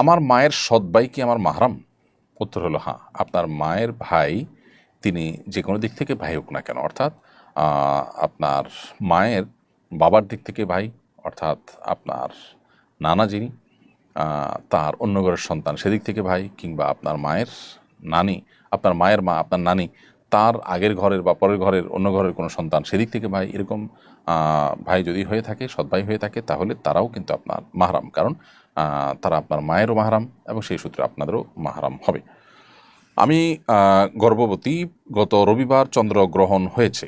আমার মায়ের সৎ ভাই কি আমার মাহারাম? উত্তর হলো হ্যাঁ। আপনার মায়ের ভাই, তিনি যে কোনো দিক থেকে ভাই হোক না কেন, অর্থাৎ আপনার মায়ের বাবার দিক থেকে ভাই, অর্থাৎ আপনার নানা যিনি তার অন্য ঘরের সন্তান সেদিক থেকে ভাই, কিংবা আপনার মায়ের নানি, আপনার মায়ের মা, আপনার নানি, তার আগের ঘরের বা পরের ঘরের অন্য ঘরের কোনো সন্তান সেদিক থেকে ভাই, এরকম ভাই যদি হয়ে থাকে, সৎ ভাই হয়ে থাকে, তাহলে তারাও কিন্তু আপনার মাহারাম। কারণ তারা আপনার মায়েরও মাহারাম এবং সেই সূত্রে আপনাদেরও মাহারাম হবে। আমি গর্ভবতী, গত রবিবার চন্দ্রগ্রহণ হয়েছে।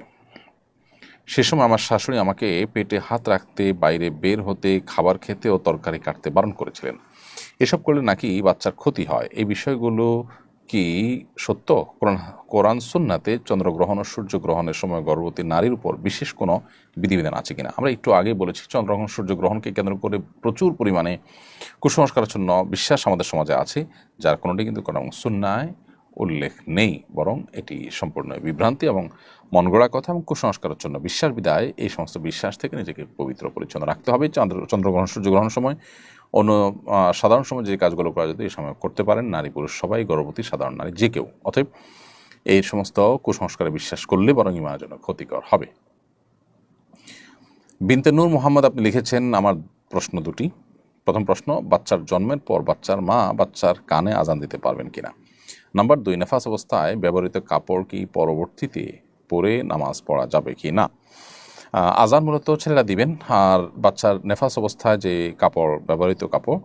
সে সময় আমার শাশুড়ি আমাকে পেটে হাত রাখতে, বাইরে বের হতে, খাবার খেতে ও তরকারি কাটতে বারণ করেছিলেন। এসব করলে নাকি বাচ্চার ক্ষতি হয়? এই বিষয়গুলো কি সত্য? কোরআন কোরআন সুন্নাতে চন্দ্রগ্রহণ ও সূর্যগ্রহণের সময় গর্ভবতী নারীর উপর বিশেষ কোনো বিধিবিধান আছে কিনা? আমরা একটু আগে বলেছি, চন্দ্রগ্রহণ, সূর্যগ্রহণকে কেন্দ্র করে প্রচুর পরিমাণে কুসংস্কারের জন্য বিশ্বাস আমাদের সমাজে আছে, যার কোনোটি কিন্তু কোনো সুন্নায় উল্লেখ নেই, বরং এটি সম্পূর্ণ বিভ্রান্তি এবং মন গড়া কথা এবং কুসংস্কারের জন্য বিশ্বাস বিদায়। এই সমস্ত বিশ্বাস থেকে নিজেকে পবিত্র পরিচ্ছন্ন রাখতে হবে। চন্দ্র, চন্দ্রগ্রহণ, সূর্যগ্রহণের সময় অন্য সাধারণ সময় যে কাজগুলো করা যেত, এই সময় করতে পারেন। নারী, পুরুষ সবাই, গর্ভবতী, সাধারণ নারী যে কেউ। অতএব এই সমস্ত কুসংস্কারে বিশ্বাস করলে বরং ইমানের জন্য ক্ষতিকর হবে। বিনতে নূর মোহাম্মদ, আপনি লিখেছেন আমার প্রশ্ন দুটি। প্রথম প্রশ্ন, বাচ্চার জন্মের পর বাচ্চার মা বাচ্চার কানে আজান দিতে পারবেন কিনা? নাম্বার দুই, নেফাস অবস্থায় ব্যবহৃত কাপড় কি পরবর্তীতে পরে নামাজ পড়া যাবে কি না আজান মূলত ছেলেরা দিবেন, আর বাচ্চার নেফাস অবস্থায় যে কাপড়, ব্যবহৃত কাপড়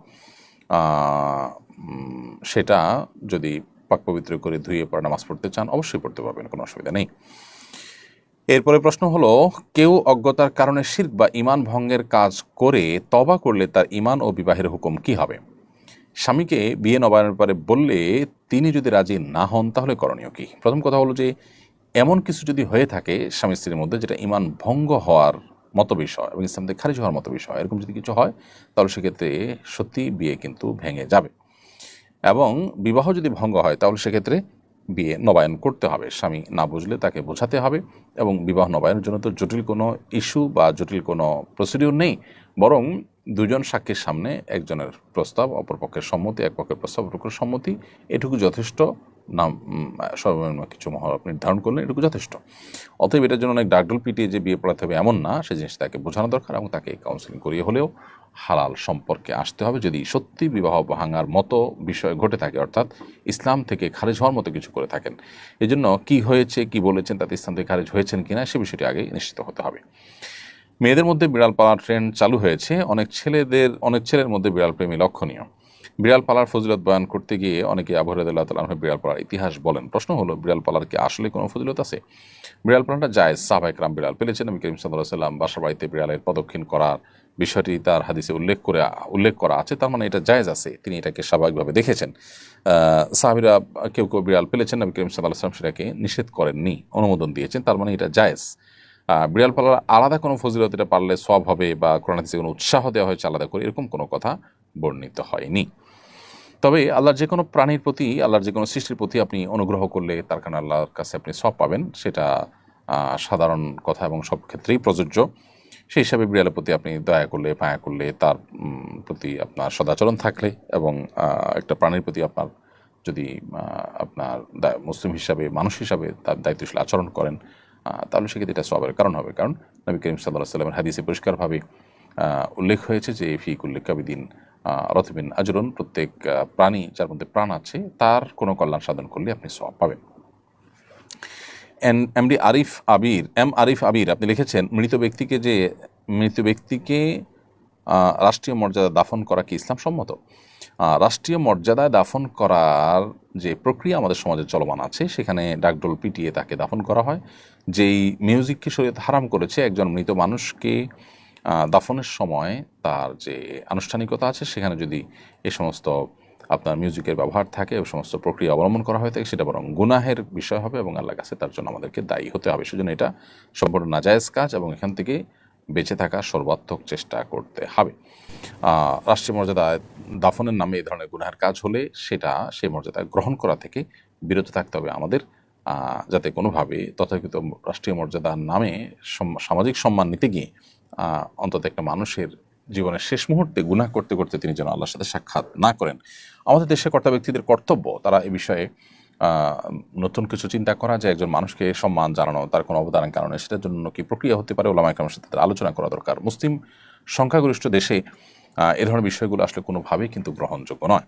সেটা যদি পাক পবিত্র করে ধুয়ে পরে নামাজ পড়তে চান, অবশ্যই পড়তে পারবেন, কোনো অসুবিধা নেই। এরপরে প্রশ্ন হলো, কেউ অজ্ঞতার কারণে শির্ক বা ইমান ভঙ্গের কাজ করে তবা করলে তার ইমান ও বিবাহের হুকুম কি হবে? স্বামীকে বিয়ে নবায়নের ব্যাপারে বললে তিনি যদি রাজি না হন, তাহলে করণীয় কি? প্রথম কথা হলো যে, এমন কিছু যদি হয়ে থাকে স্বামী স্ত্রীর মধ্যে যেটা ইমান ভঙ্গ হওয়ার মতো বিষয় এবং ইসলাম থেকে খারিজ হওয়ার মতো বিষয়, এরকম যদি কিছু হয়, তাহলে সেক্ষেত্রে সত্যি বিয়ে কিন্তু ভেঙে যাবে। এবং বিবাহ যদি ভঙ্গ হয়, তাহলে সেক্ষেত্রে বিয়ে নবায়ন করতে হবে। স্বামী না বুঝলে তাকে বোঝাতে হবে এবং বিবাহ নবায়নের জন্য তো জটিল কোনো ইস্যু বা জটিল কোনো প্রসিডিউর নেই। বরং দুজন সাক্ষীর সামনে একজনের প্রস্তাব, অপরপক্ষের সম্মতি এক পক্ষের প্রস্তাব, অপরপক্ষের সম্মতি, এটুকু যথেষ্ট। নাম সর্বনিম্ন কিছু মহরত নির্ধারণ করলেন, এটুকু যথেষ্ট। অতএব এটার জন্য অনেক ডাকডোল পিটিয়ে যে বিয়ে পড়াতে হবে এমন না সেই জিনিস তাকে বোঝানো দরকার এবং তাকে কাউন্সিলিং করিয়ে হলেও হালাল সম্পর্কে আসতে হবে। যদি সত্যি বিবাহ ভাঙার মতো বিষয় ঘটে থাকে, অর্থাৎ ইসলাম থেকে খারিজ হওয়ার মতো কিছু করে থাকেন এই জন্য কী হয়েছে, কি বলেছেন, তাতে ইসলাম থেকে খারিজ হয়েছেন কিনা, সে বিষয়টি আগে নিশ্চিত হতে হবে। মেয়েদের মধ্যে বিড়াল পালার ট্রেন্ড চালু হয়েছে, অনেক ছেলেদের, অনেক ছেলের মধ্যে বিড়াল প্রেমী লক্ষণীয়। বিড়াল পালার ফজিলত বয়ান করতে গিয়ে অনেকে আবহাওয়াদুল্লাহ তালাহ বিড়াল পালার ইতিহাস বলেন। প্রশ্ন হলো বিড়াল পালার কি আসলে কোনো ফজিলত আছে? বিড়াল পালাটা যায় সাহবাইকরাম বিড়াল পেলেছেন। আমি করিম সাল্লাহ সাল্লাম বাসা বাড়িতে বিড়ালের প্রদক্ষিণ করার বিষয়টি তার হাদিসে উল্লেখ করে, উল্লেখ করা আছে। তার মানে এটা জায়েজ আছে, তিনি এটাকে স্বাভাবিকভাবে দেখেছেন। সাহাবিরা কেউ কেউ বিড়াল পেলেছেন, নবী করিম সাল্লাহ সাল্লাম সেটাকে নিষেধ করেননি, অনুমোদন দিয়েছেন। তার মানে এটা জায়েজ। বিড়াল পালার আলাদা কোনো ফজিলত এটা পারলে সব হবে বা কোরআন হাদিসে কোনো উৎসাহ দেওয়া হয়েছে আলাদা করে, এরকম কোনো কথা বর্ণিত হয়নি। তবে আল্লাহর যে কোনো প্রাণীর প্রতি, আল্লাহর যে কোনো সৃষ্টির প্রতি আপনি অনুগ্রহ করলে তার কারণে আল্লাহর কাছে আপনি সব পাবেন। সেটা সাধারণ কথা এবং সব ক্ষেত্রেই প্রযোজ্য। সেই হিসাবে বিড়ালের প্রতি আপনি দয়া করলে, মায়া করলে তার প্রতি আপনার সদাচরণ থাকলে এবং একটা প্রাণীর প্রতি আপনার যদি আপনার মুসলিম হিসাবে, মানুষ হিসাবে তার দায়িত্বশীল আচরণ করেন তাহলে সেক্ষেত্রে এটা সবের কারণ হবে। কারণ নবী করিম সাল্লাহ সাল্লামের হাদিসে পরিষ্কারভাবে উল্লেখ হয়েছে যে ফিক উল্লেখ কাবিদিন রথবিন আজরন প্রত্যেক প্রাণী যার মধ্যে প্রাণ আছে, তার কোনো কল্যাণ সাধন করলে আপনি সব পাবেন। এন এমডি আরিফ আবির, এম আরিফ আবির, আপনি লিখেছেন, মৃত ব্যক্তিকে যে, মৃত ব্যক্তিকে রাষ্ট্রীয় মর্যাদা দাফন করা কি ইসলাম সম্মত? রাষ্ট্রীয় মর্যাদায় দাফন করার যে প্রক্রিয়া আমাদের সমাজে চলমান আছে, সেখানে ডাকডোল পিটিয়ে তাকে দাফন করা হয়। যেই মিউজিককে শরীয়ত হারাম করেছে, একজন মৃত মানুষকে দাফনের সময় তার যে আনুষ্ঠানিকতা আছে, সেখানে যদি এ সমস্ত আপনার মিউজিকের ব্যবহার থাকে এবং সমস্ত প্রক্রিয়া অবলম্বন করা হয়ে থাকে সেটা বরং গুনাহের বিষয় হবে এবং আল্লাহ কাছে তার জন্য আমাদেরকে দায়ী হতে হবে। সেজন্য এটা সম্পূর্ণ নাজায়েজ কাজ এবং এখান থেকে বেঁচে থাকার সর্বাত্মক চেষ্টা করতে হবে। রাষ্ট্রীয় মর্যাদায় দাফনের নামে এই ধরনের গুনাহের কাজ হলে সেটা সেই মর্যাদা গ্রহণ করা থেকে বিরত থাকতে হবে আমাদের। যাতে কোনোভাবে তথাকথিত রাষ্ট্রীয় মর্যাদার নামে সম- সামাজিক সম্মান নিতে গিয়ে অন্তত একটা মানুষের জীবনের শেষ মুহূর্তে গুনাহ করতে করতে তিনি যেন আল্লাহর সাথে সাক্ষাৎ না করেন। আমাদের দেশের কর্তা ব্যক্তিদের কর্তব্য, তারা এ বিষয়ে নতুন কিছু চিন্তা করা যে একজন মানুষকে সম্মান জানানো, তার কোনো অবদানের কারণে, সেটার জন্য কি প্রক্রিয়া হতে পারে ওলামা একরামের সাথে আলোচনা করা দরকার। মুসলিম সংখ্যাগরিষ্ঠ দেশে এ ধরনের বিষয়গুলো আসলে কোনোভাবেই কিন্তু গ্রহণযোগ্য নয়।